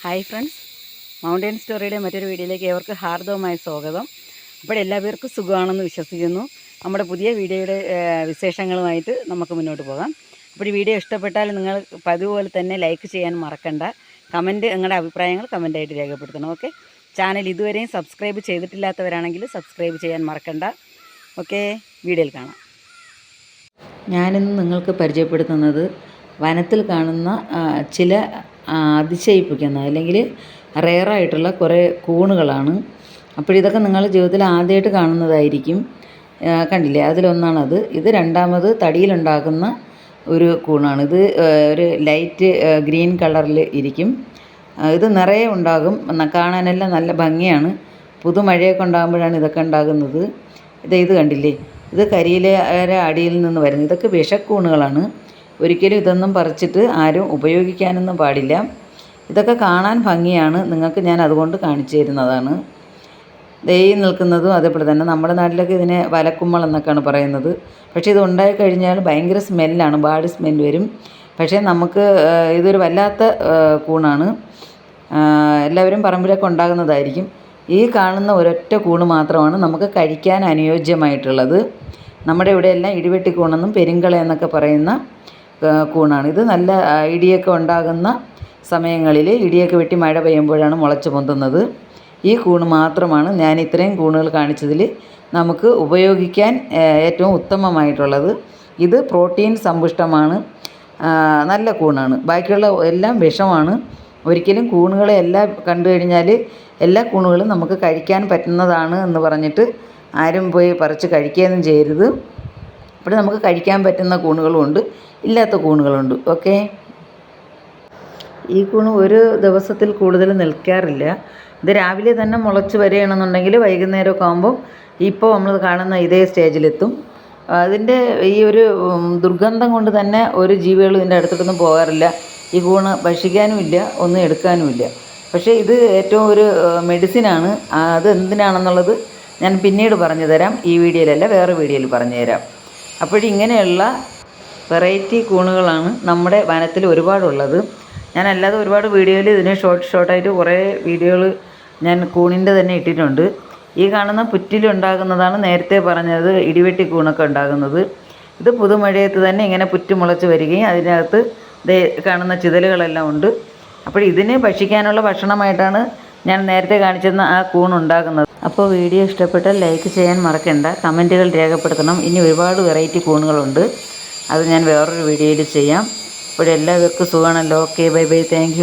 Hi friends. Mountain സ്റ്റോറിയുടെ മറ്റൊരു വീഡിയോയിലേക്ക് ഏവർക്ക് ഹാർദവമായ സ്വാഗതം. അപ്പോൾ എല്ലാവർക്കും സുഖമാണെന്ന് വിശ്വസിക്കുന്നു. നമ്മുടെ പുതിയ വീഡിയോയുടെ വിശേഷങ്ങളുമായിട്ട് നമുക്ക് മുന്നോട്ട് പോകാം. അപ്പോൾ ഈ വീഡിയോ ഇഷ്ടപ്പെട്ടാൽ നിങ്ങൾ പതിവ് പോലെ തന്നെ ലൈക്ക് ചെയ്യാൻ മറക്കണ്ട. കമന്റ് നിങ്ങളുടെ അഭിപ്രായങ്ങൾ കമന്റായിട്ട് രേഖപ്പെടുത്തണം ഓക്കെ? ചാനൽ ഇതുവരെയും സബ്സ്ക്രൈബ് ചെയ്തിട്ടില്ലാത്തവരാണെങ്കിൽ സബ്സ്ക്രൈബ് ചെയ്യാൻ മറക്കണ്ട. ഓക്കെ വീഡിയോയിൽ കാണാം. ഞാനിന്ന് നിങ്ങൾക്ക് പരിചയപ്പെടുത്തുന്നത് വനത്തിൽ കാണുന്ന ചില അതിശയിപ്പിക്കുന്ന അല്ലെങ്കിൽ റെയറായിട്ടുള്ള കുറേ കൂണുകളാണ്. അപ്പോൾ ഇതൊക്കെ നിങ്ങൾ ജീവിതത്തിൽ ആദ്യമായിട്ട് കാണുന്നതായിരിക്കും. കണ്ടില്ലേ? അതിലൊന്നാണത്. ഇത് രണ്ടാമത് തടിയിലുണ്ടാക്കുന്ന ഒരു കൂണാണ്. ഇത് ഒരു ലൈറ്റ് ഗ്രീൻ കളറിൽ ഇരിക്കും. ഇത് നിറയെ ഉണ്ടാകും. കാണാനെല്ലാം നല്ല ഭംഗിയാണ്. പുതുമഴയൊക്കെ ഉണ്ടാകുമ്പോഴാണ് ഇതൊക്കെ ഉണ്ടാകുന്നത്. ഇത് ഇത് കണ്ടില്ലേ? ഇത് കരിയിലെ അടിയിൽ നിന്ന് വരുന്നത്. ഇതൊക്കെ വിഷക്കൂണുകളാണ്. ഒരിക്കലും ഇതൊന്നും പറിച്ചിട്ട് ആരും ഉപയോഗിക്കാനൊന്നും പാടില്ല. ഇതൊക്കെ കാണാൻ ഭംഗിയാണ്. നിങ്ങൾക്ക് ഞാൻ അതുകൊണ്ട് കാണിച്ചു തരുന്നതാണ്. ദേയി നിൽക്കുന്നതും അതേപോലെ തന്നെ. നമ്മുടെ നാട്ടിലൊക്കെ ഇതിനെ വലക്കുമ്മൾ എന്നൊക്കെയാണ് പറയുന്നത്. പക്ഷേ ഇത് ഉണ്ടായി കഴിഞ്ഞാൽ ഭയങ്കര സ്മെല്ലാണ്. ബാഡ് സ്മെൽ വരും. പക്ഷേ നമുക്ക് ഇതൊരു വല്ലാത്ത കൂണാണ്. എല്ലാവരും പറമ്പിലൊക്കെ ഉണ്ടാകുന്നതായിരിക്കും. ഈ കാണുന്ന ഒരൊറ്റ കൂണ് മാത്രമാണ് നമുക്ക് കഴിക്കാൻ അനുയോജ്യമായിട്ടുള്ളത്. നമ്മുടെ ഇവിടെയെല്ലാം ഇടിവെട്ടി കൂണെന്നും പെരുങ്കള എന്നൊക്കെ പറയുന്ന കൂണാണ്. ഇത് നല്ല ഇടിയൊക്കെ ഉണ്ടാകുന്ന സമയങ്ങളിൽ ഇടിയൊക്കെ വെട്ടി മഴ പെയ്യുമ്പോഴാണ് മുളച്ച് പൊന്തുന്നത്. ഈ കൂണ് മാത്രമാണ് ഞാൻ ഇത്രയും കൂണുകൾ കാണിച്ചതിൽ നമുക്ക് ഉപയോഗിക്കാൻ ഏറ്റവും ഉത്തമമായിട്ടുള്ളത്. ഇത് പ്രോട്ടീൻ സമ്പുഷ്ടമാണ്. നല്ല കൂണാണ്. ബാക്കിയുള്ള എല്ലാം വിഷമാണ്. ഒരിക്കലും കൂണുകളെ എല്ലാം കണ്ടു കഴിഞ്ഞാൽ എല്ലാ കൂണുകളും നമുക്ക് കഴിക്കാൻ പറ്റുന്നതാണ് എന്ന് പറഞ്ഞിട്ട് ആരും പോയി പറിച്ച് കഴിക്കുകയൊന്നും ചെയ്യരുത്. ഇവിടെ നമുക്ക് കഴിക്കാൻ പറ്റുന്ന കൂണുകളുമുണ്ട് ഇല്ലാത്ത കൂണുകളുണ്ട് ഓക്കെ ഈ കൂണ് ഒരു ദിവസത്തിൽ കൂടുതൽ നിൽക്കാറില്ല. ഇത് രാവിലെ തന്നെ മുളച്ച് വരികയാണെന്നുണ്ടെങ്കിൽ വൈകുന്നേരമൊക്കെ ആകുമ്പോൾ ഇപ്പോൾ നമ്മൾ കാണുന്ന ഇതേ സ്റ്റേജിലെത്തും. അതിന്റെ ഈ ഒരു ദുർഗന്ധം കൊണ്ട് തന്നെ ഒരു ജീവികളും ഇതിന്റെ അടുത്തോട്ടൊന്നും പോകാറില്ല. ഈ കൂണ് ഭക്ഷിക്കാനുമില്ല ഒന്നും എടുക്കാനുമില്ല പക്ഷേ ഇത് ഏറ്റവും ഒരു മെഡിസിനാണ്. അത് എന്തിനാണെന്നുള്ളത് ഞാൻ പിന്നീട് പറഞ്ഞു തരാം. ഈ വീഡിയോയിലല്ല വേറെ വീഡിയോയിൽ പറഞ്ഞു തരാം. അപ്പോഴിങ്ങനെയുള്ള വെറൈറ്റി കൂണുകളാണ് നമ്മുടെ വനത്തിൽ ഒരുപാടുള്ളത്. ഞാൻ അല്ലാതെ ഒരുപാട് വീഡിയോയിൽ ഇതിനെ ഷോർട്ട് ഷോർട്ടായിട്ട് കുറേ വീഡിയോകൾ ഞാൻ കൂണിന്റെ തന്നെ ഇട്ടിട്ടുണ്ട്. ഈ കാണുന്ന പുറ്റിലുണ്ടാകുന്നതാണ് നേരത്തെ പറഞ്ഞത് ഇടിവെട്ടി കൂണൊക്കെ ഉണ്ടാകുന്നത്. ഇത് പുതുമഴയത്ത് തന്നെ ഇങ്ങനെ പുറ്റ് മുളച്ച് വരികയും അതിനകത്ത് കാണുന്ന ചിതലുകളെല്ലാം ഉണ്ട്. അപ്പോൾ ഇതിനെ ഭക്ഷിക്കാനുള്ള ഭക്ഷണമായിട്ടാണ് ഞാൻ നേരത്തെ കാണിച്ചിരുന്ന ആ കൂൺ ഉണ്ടാക്കുന്നത് അപ്പോൾ വീഡിയോ ഇഷ്ടപ്പെട്ടാൽ ലൈക്ക് ചെയ്യാൻ മറക്കണ്ട. കമന്റുകൾ രേഖപ്പെടുത്തണം. ഇനി ഒരുപാട് വെറൈറ്റി കൂണുകളുണ്ട് അത് ഞാൻ വേറൊരു വീഡിയോയിൽ ചെയ്യാം. അപ്പോൾ എല്ലാവർക്കും സുഖമാണല്ലോ. Okay bye bye thank